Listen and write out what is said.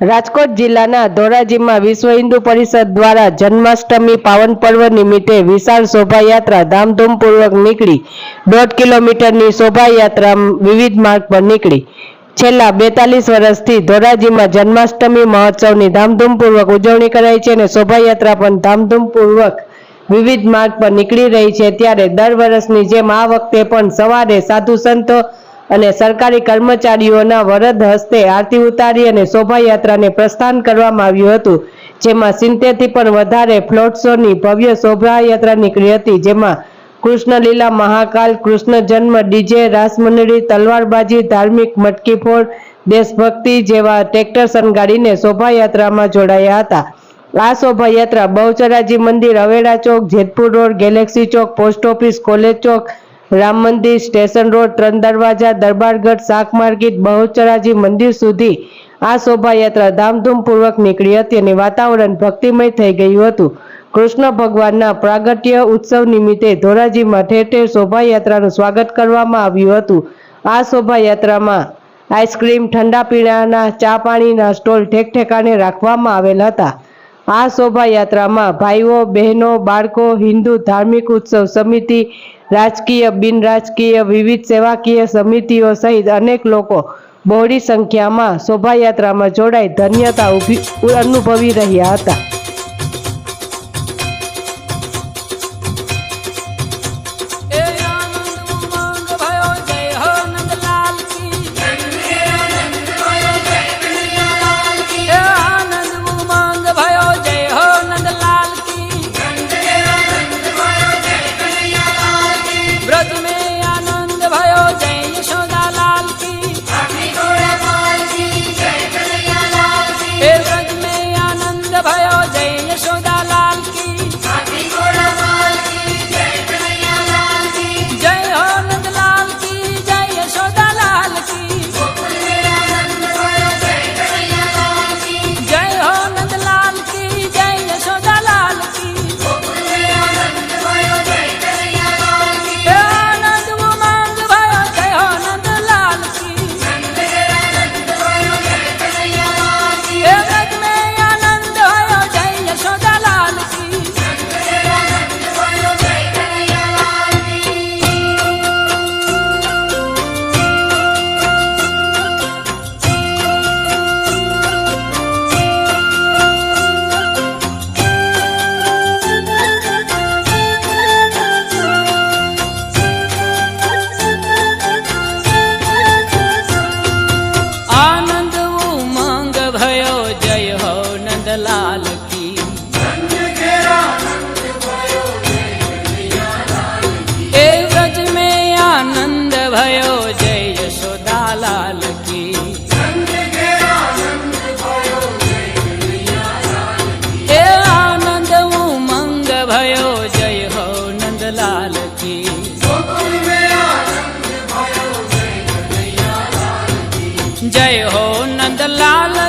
રાજકોટ જિલ્લાના ધોરાજીમાં વિશ્વ હિન્દુ પરિષદ દ્વારા જન્માષ્ટમી પાવન પર્વ નિમિત્તે વિશાળ શોભાયાત્રા ધામધૂમપૂર્વક નીકળી. દોઢ કિલોમીટરની શોભાયાત્રા વિવિધ માર્ગ પર નીકળી. છેલ્લા બેતાલીસ વર્ષથી ધોરાજીમાં જન્માષ્ટમી મહોત્સવની ધામધૂમપૂર્વક ઉજવણી કરાઈ છે અને શોભાયાત્રા પણ ધામધૂમપૂર્વક વિવિધ માર્ગ પર નીકળી રહી છે. ત્યારે દર વર્ષની જેમ આ વખતે પણ સવારે સાધુ સંતો અને સરકારી કર્મચારીઓના વરદ હસ્તે આરતી ઉતારી અને શોભાયાત્રાને પ્રસ્થાન કરવામાં આવ્યું હતું. જેમાં સિત્તેરથી પણ વધારે ફ્લોટ શોની ભવ્ય શોભાયાત્રા નીકળી હતી. જેમાં કૃષ્ણ લીલા મહાકાલ કૃષ્ણ જન્મ ડીજે રાસમંડળી, તલવારબાજી, ધાર્મિક મટકી ફોડ દેશભક્તિ જેવા ટ્રેક્ટર શણગારીને શોભાયાત્રામાં જોડાયા હતા. આ શોભાયાત્રા બહુચરાજી મંદિર અવેડા ચોક, જેતપુર રોડ, ગેલેક્સી ચોક, પોસ્ટ ઓફિસ, કોલેજ ચોક રામ મંદિર સ્ટેશન રોડ ત્રણ દરવાજા દરબારગઢ શાક માર્કેટ, બહુચરાજી મંદિર સુધી આ શોભાયાત્રા ધામધૂમપૂર્વક નીકળી હતી અને વાતાવરણ ભક્તિમય થઈ ગયું હતું. કૃષ્ણ ભગવાનના પ્રાગટ્ય ઉત્સવ નિમિત્તે ધોરાજીમાં ઠેર ઠેર શોભાયાત્રાનું સ્વાગત કરવામાં આવ્યું હતું. આ શોભાયાત્રામાં આઈસ્ક્રીમ, ઠંડા પીણાના, ચા પાણીના સ્ટોલ ઠેક ઠેકાણે રાખવામાં આવેલ હતા. આ શોભાયાત્રામાં ભાઈઓ, બહેનો, બાળકો, હિન્દુ ધાર્મિક ઉત્સવ સમિતિ રાજકીય, બિન રાજકીય, વિવિધ સેવાકીય સમિતિઓ સહિત અનેક લોકો બહોળી સંખ્યામાં શોભાયાત્રામાં જોડાઈ ધન્યતા અનુભવી રહ્યા હતા. જય હો નંદલાલ કી જય હો નંદલાલ કી